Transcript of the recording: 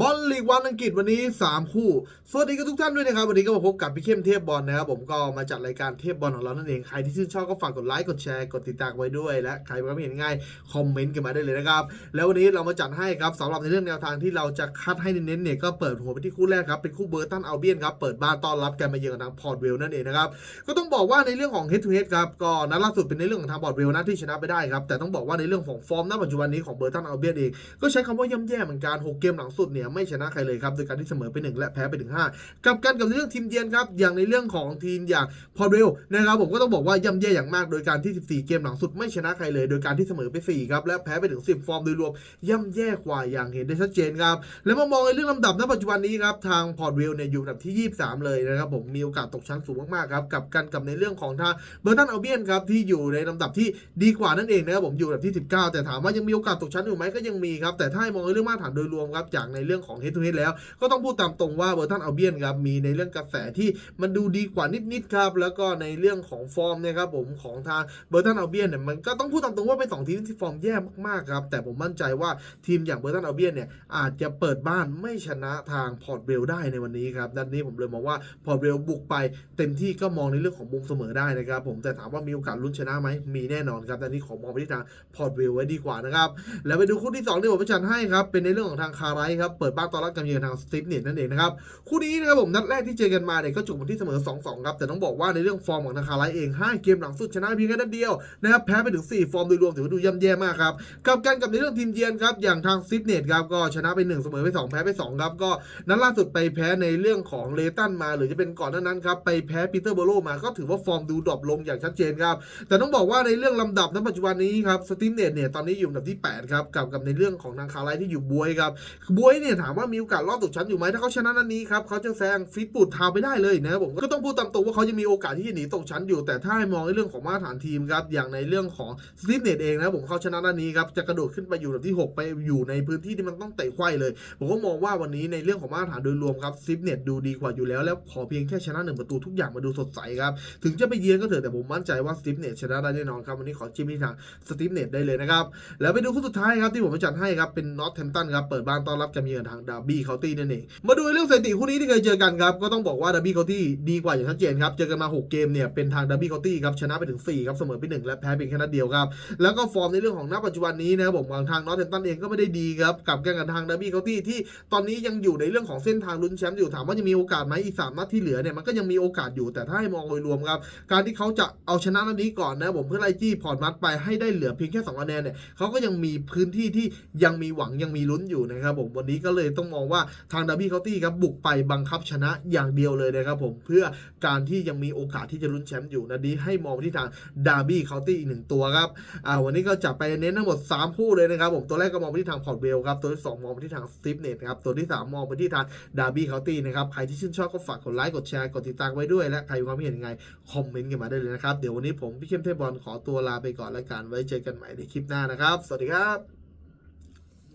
บอลลีกวันอังกฤษวันนี้ 3 คู่ สวัสดีกับทุกท่านด้วยนะครับ วันนี้ก็มาพบกับพี่เข้มเทพบอลนะครับผมก็มาจัดรายการเทพบอลของเรานั่นเองใครที่ชื่นชอบก็ฝากกดไลค์กดแชร์กดติดตามไว้ด้วย และใครไม่เห็นง่ายคอมเมนต์กันมาได้เลยนะครับ แล้ววันนี้เรามาจัดให้ครับสำหรับในเรื่องแนวทางที่เราจะคัดให้เน้นๆเนี่ยก็เปิดหัวไปที่คู่แรกครับเป็นคู่เบอร์ตันเอัลเบียนครับเปิดบ้านต้อนรับกันมาเยือนทางพอร์ตเวลนั่นเองนะครับก็ต้องบอกว่าในเรื่องของ head to head ครับก็นัดล่าสุดเป็นในเรื่องของทางบอร์ดเวลนะที่ชนะไปได้ครับแต่ต้องบอกว่าในเรื่องของฟอร์มณปัจจุบันนี้ของเบอร์ตันอัลเบียนเองก็ใช้คำว่าย่ำแย่เหมือนกัน6เกมหลังสุดเนี่ยไม่ชนะใครเลยครับโดยการที่เสมอไป 1 และแพ้ไปถึง5กับกันกับเรื่องทีมเยือนครับอย่างในเรื่องของทีมอย่างพอเรลนะครับผมก็ต้องบอกว่าย่ำแย่อย่างมาก โดยการที่ 14 เกมหลังสุดไม่ชนะใครเลย โดยการที่เสมอไป4ครับและแพ้ไปถึง 10 ฟอร์มโดยรวมย่ำแย่กว่าอย่างเห็นได้ชัดเจนครับแล้วมามองในเรื่องลำดับณปัจจุบันนี้ครับทางพอร์ตเวลเนี่ยอยู่อันดับที่ 23 เลยนะครับผมมีโอกาสตกชั้นสูงมากๆครับกับกันกับในเรื่องของทางเบอร์ตันเอัลเบียนครับที่อยู่ในลำดับที่ดีกว่านั่นเองนะครับผมอยู่อันดับที่ 19 แต่ถามว่ายังมีโอกาสตกชั้นอยู่ไหมก็ยังมีครับแต่ถ้ามองในเรื่องมาตรฐานโดยรวมครับจากในเรื่องของ head to head แล้ว ก็ต้องพูดตามตรงว่าเบอร์ตันอัลเบียนครับมีในเรื่องกระแสที่มันดูดีกว่านิดๆครับแล้วก็ในเรื่องของฟอร์มนะครับผมของทางเบอร์ตันอัลเบียนเนี่ยมันก็ต้องพูดตามตรงว่าเป็นสองทีมที่ฟอร์มแย่มากๆครับแต่ผมมั่นใจว่าทีมอย่างเบอร์ตันอัลเบียนเนี่ยอาจจะเปิดบ้านไม่ชนะทางพอร์ตเวลได้ในวันนี้ครับนัดนี้ผมเลยมองว่าพอร์ตเวลบุกไป เต็มที่ก็มองในเรื่องของมุมเสมอได้นะครับผมแต่ถามว่ามีโอกาสลุ้นชนะไหมมีแน่นอนครับนัดนี้ขอมองไปที่ทางพอร์ตเวลไว้ดีกว่านะครับแล้วไปดูคู่ที่สองที่ผมประชันให้ครับเป็นในเรื่องของทางคาไรครับเปิดบ้านต้อนรับการเยือนทางสติฟเน็ตนั่นเองนะครับคู่นี้นะครับผมนัดแรกที่เจอกันมาเนี่ยก็จบกันที่เสมอ 2-2 ครับ แต่ต้องบอกว่าในเรื่องฟอร์มของทาคาไลเอง 5 เกมหลังสุดชนะเพียงแค่นัดเดียวนะครับแพ้ไปถึง 4 ฟอร์มโดยรวมถือว่าดูย่ำแย่มากครับกับกันกับในเรื่องทีมเยือนครับอย่างทางซิฟเนตครับก็ชนะไป 1 เสมอไป 2 แพ้ไป 2 ครับ ก็นัดล่าสุดไปแพ้ในเรื่องของเลตันมา หรือจะเป็นก่อนหน้านั้นครับไปแพ้ปีเตอร์โบโลมาก็ถือว่าฟอร์มดูดรอปลงอย่างชัดเจนครับแต่ต้องบอกว่าในเรื่องลำดับณปัจจุบันนี้ครับสติมเนตเนี่ยตอนนี้อยู่อันดับที่8ครับกับกับในเรื่องของทางคาไลที่อยู่บวยครับบวยเนี่ยถามว่ามีโอกาสรอดตกชั้นอยู่ไหมถ้าเขาชนะนัดนี้ครับเขาจะแซงฟิตปูดทาวไปได้เลยนะครับผมก็ต้องพูดตามตรงว่าเขายังมีโอกาสที่จะหนีตกชั้นอยู่ แต่ถ้าให้มองในเรื่องของมาตรฐานทีมครับอย่างในเรื่องของสตีฟเนตเองนะผมเขาชนะนัดนี้ครับจะกระโดดขึ้นไปอยู่อันดับที่ 6 ไปอยู่ในพื้นที่ที่มันต้องเตะไขว้เลย ผมก็มองว่าวันนี้ในเรื่องของมาตรฐานโดยรวมครับสตีฟเนตดูดีกว่าอยู่แล้วแล้วขอเพียงแค่ชนะหนึ่งประตูทุกอย่างมาดูสดใสครับถึงจะไปเยือนก็เถอะแต่ผมมั่นใจว่าสตีฟเนตชนะได้แน่นอนครับวันนี้ขอจิ้มที่ทางสตีฟเนตได้เลยนะครับแล้วไปดูคู่สุดท้ายครับที่ผมจัดให้ครับเป็นนอตแทมตันครับเปิดบ้านต้อนรับการเยือนทางดาร์บี้เคาน์ตี้นั่นเอง มาดูเรื่องสถิติคู่นี้ที่เคยเจอกันครับ ก็ต้องบอกว่าดาร์บี้เคาน์ตี้ดีกว่าอย่างชัดเจนครับ เจอกันมา 6 เกมเนี่ย เป็นทางดาร์บี้เคาน์ตี้ครับ ชนะไปถึง 4 ครับ เสมอไป 1 และแพ้เพียงแค่นัดเดียวครับ แล้วก็ฟอร์มในเรื่องของณปัจจุบันนี้นะครับผมทางนอตเทนตันเองก็ไม่ได้ดีครับกับการกับทางดาร์บี้เคาน์ตี้ที่ตอนนี้ยังอยู่ในเรื่องของเส้นทางลุ้นแชมป์อยู่ถามว่าจะมีโอกาสไหมอีกสามนัดที่เหลือเนี่ยมันก็ยังมีโอกาสอยู่แต่ถ้าให้มองโดยรวมครับการที่เขาจะเอาชนะนัดนี้ก่อนนะผมเพื่อไล่จี้พอร์ตมัดไปให้ได้เหลือเพียงแค่สองคะแนนเนี่ยเขาก็ยังมีพื้นที่ที่ยังมีหวังยังมีลุ้นอยู่นะครับผมวันนี้ก็ก็เลยต้องมองว่าทางดาร์บี้เคาน์ตี้ครับบุกไปบังคับชนะอย่างเดียวเลยนะครับผมเพื่อการที่ยังมีโอกาสที่จะลุ้นแชมป์อยู่นัดนี้ให้มองไปที่ทางดาร์บี้เคาน์ตี้อีกหนึ่งตัวครับอ่าวันนี้ก็จับไปเน้นทั้งหมด 3 คู่เลยนะครับผมตัวแรกก็มองไปที่ทางพอร์ตเวลครับตัวที่ 2 มองไปที่ทางสตีฟเนตครับตัวที่ 3 มองไปที่ทางดาร์บี้เคาน์ตี้นะครับใครที่ชื่นชอบก็ฝากกดไลค์กดแชร์กดติดตามไว้ด้วยและใครมีความเห็นยังไงคอมเมนต์กันมาได้เลยนะครับเดี๋ยววันนี้ผมพี่เข้มเทพบอลขอตัวลาไปก่อนแล้วกันไว้เจอกันใหม่ในคลิปหน้านะครับ สวัสดีครับ